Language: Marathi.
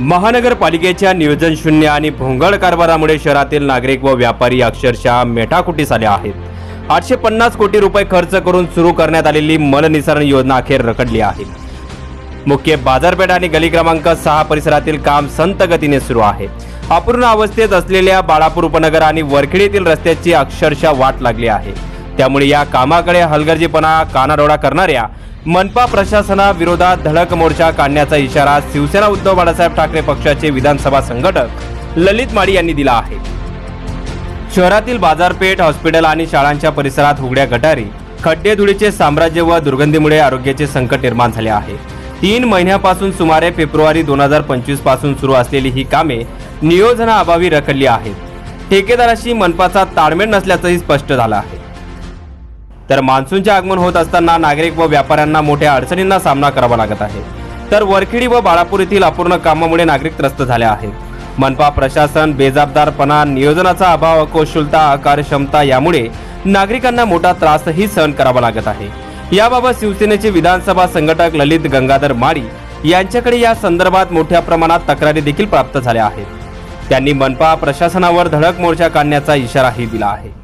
महानगरपालिकेच्या नियोजनशून्य आणि भोंगळ कारभारामुळे शहरातील नागरिक व व्यापारी अक्षरशः मेटाकुटीस आले आहेत. आठशे पन्नास कोटी रुपये खर्च करून सुरू करण्यात आलेली मलनिसरण योजना अखेर रखडली आहे. मुख्य बाजारपेठ आणि गली क्रमांक सहा परिसरातील काम संत गतीने सुरू आहे. अपूर्ण अवस्थेत असलेल्या बाळापूर उपनगर आणि वरखेडीतील रस्त्याची अक्षरशः वाट लागली आहे. त्यामुळे या कामाकडे हलगर्जीपणा कानाडोळा करणाऱ्या मनपा प्रशासनाविरोधात धडक मोर्चा काढण्याचा इशारा शिवसेना उद्धव बाळासाहेब ठाकरे पक्षाचे विधानसभा संघटक ललित माडी यांनी दिला आहे. शहरातील बाजारपेठ हॉस्पिटल आणि शाळांच्या परिसरात उघड्या गटारी खड्डे धुळीचे साम्राज्य व दुर्गंधीमुळे आरोग्याचे संकट निर्माण झाले आहे. तीन महिन्यापासून सुमारे फेब्रुवारी दोन हजार पंचवीसपासून सुरू असलेली ही कामे नियोजनाअभावी रखडली आहेत. ठेकेदाराशी मनपाचा ताळमेळ नसल्याचंही स्पष्ट झालं आहे. तर मान्सूनचे आगमन होत असताना नागरिक व व्यापाऱ्यांना मोठ्या अडचणींना सामना करावा लागत आहे. तर वरखेडी व बाळापूर येथील अपूर्ण कामामुळे नागरिक त्रस्त झाले आहेत. मनपा प्रशासन बेजबाबदारपणा नियोजनाचा अभाव कोशुलता आकार क्षमता यामुळे नागरिकांना मोठा त्रासही सहन करावा लागत आहे. याबाबत शिवसेनेचे विधानसभा संघटक ललित गंगाधर माळी यांच्याकडे या संदर्भात मोठ्या प्रमाणात तक्रारी देखील प्राप्त झाल्या आहेत. त्यांनी मनपा प्रशासनावर धडक मोर्चा काढण्याचा इशाराही दिला आहे.